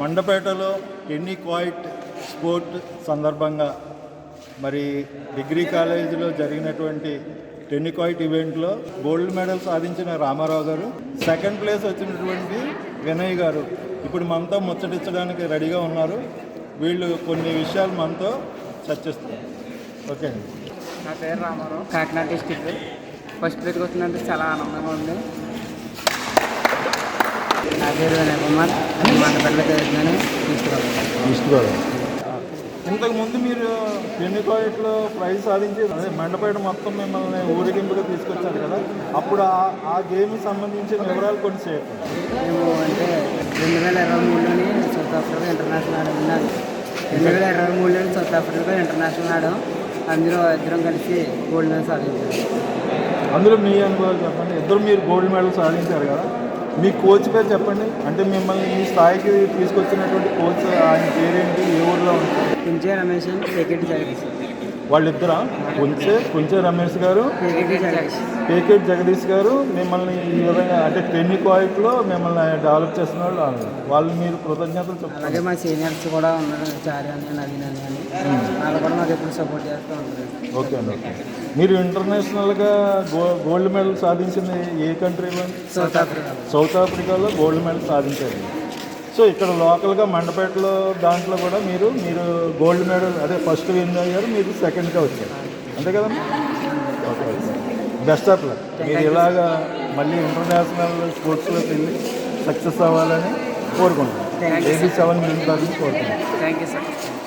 మండపేటలో ఎన్ని quiet sport సందర్భంగా మరి డిగ్రీ కాలేజీలో జరిగినటువంటి టెన్నికాయిట్ ఈవెంట్లో గోల్డ్ మెడల్ సాధించిన రామారావు గారు సెకండ్ ప్లేస్ వచ్చినటువంటి వినయ్ గారు ఇప్పుడు మనతో ముచ్చటించడానికి రెడీగా ఉన్నారు. వీళ్ళు కొన్ని విషయాలు మనతో చర్చిస్తారు ఓకే అండి. నా పేరు రామారావు కాకినాడ డిస్టిక్ ఫస్ట్ ప్లేస్కి వచ్చినందుకు చాలా ఆనందంగా ఉంది. పేరు కుమార్ నేను మండపల్లి చదువుతున్నాను తీసుకురావాలి ఈస్ట్ గోదావరి ఇంతకు ముందు మీరు టెన్నికాయిట్లో ప్రైజ్ సాధించి అదే మండపేట మొత్తం మిమ్మల్ని ఊరేగింపుగా తీసుకొచ్చారు కదా. అప్పుడు ఆ ఆ గేమ్ సంబంధించిన వివరాలు కొన్ని చెప్పండి మేము అంటే రెండు వేల ఇరవై మూడులోని సౌత్ ఆఫ్రికా ఇంటర్నేషనల్ ఆడాం ఉన్నాను రెండు వేల ఇరవై మూడులోని సౌత్ ఆఫ్రికా ఇంటర్నేషనల్ ఆడాం. అందులో ఇద్దరం కలిసి గోల్డ్ మెడల్ సాధించాం. అందులో మీ అనుభవాలు చెప్పండి. ఇద్దరు మీరు గోల్డ్ మెడల్ సాధించారు కదా. మీ కోచ్ పేరు చెప్పండి. అంటే మిమ్మల్ని ఈ స్థాయికి తీసుకొచ్చినటువంటి కోచ్ ఆయన పేరేంటి ఏ ఊర్లో ఉంటారు? కుంచే రమేష్ పేకెట్ జగదీష్. వాళ్ళిద్దరా? కొంచె కొంచె రమేష్ గారు పేకెట్ జగదీష్. గారు మిమ్మల్ని ఈ విధంగా అంటే టెన్ని క్వాయిట్లో మిమ్మల్ని డెవలప్ చేసిన వాళ్ళు వాళ్ళు. వాళ్ళు మీరు కృతజ్ఞతలు చెప్తారు అలాగే మా సీనియర్స్ కూడా ఉన్నారు చారి అని నవీన్ అని అని. వాళ్ళు కూడా మాకు ఎప్పుడు సపోర్ట్ చేస్తూ ఉంటారు. ఓకే అండి ఓకే. మీరు ఇంటర్నేషనల్గా గో గోల్డ్ మెడల్ సాధించింది ఏ కంట్రీలో సౌత్ ఆఫ్రికా సౌత్ ఆఫ్రికాలో గోల్డ్ మెడల్ సాధించారు. సో ఇక్కడ లోకల్గా మండపేటలో దాంట్లో కూడా మీరు మీరు గోల్డ్ మెడల్ అదే ఫస్ట్ విన్ అయ్యారు మీరు సెకండ్గా వచ్చారు. అంతే కదమ్మా? Okay okay best of luck మీరు ఇలాగా మళ్ళీ ఇంటర్నేషనల్ స్పోర్ట్స్లోకి వెళ్ళి సక్సెస్ అవ్వాలని కోరుకుంటున్నాను ఎయిటీ సెవెన్ మినిట్ కోరుకుంటున్నాను థ్యాంక్ యూ సార్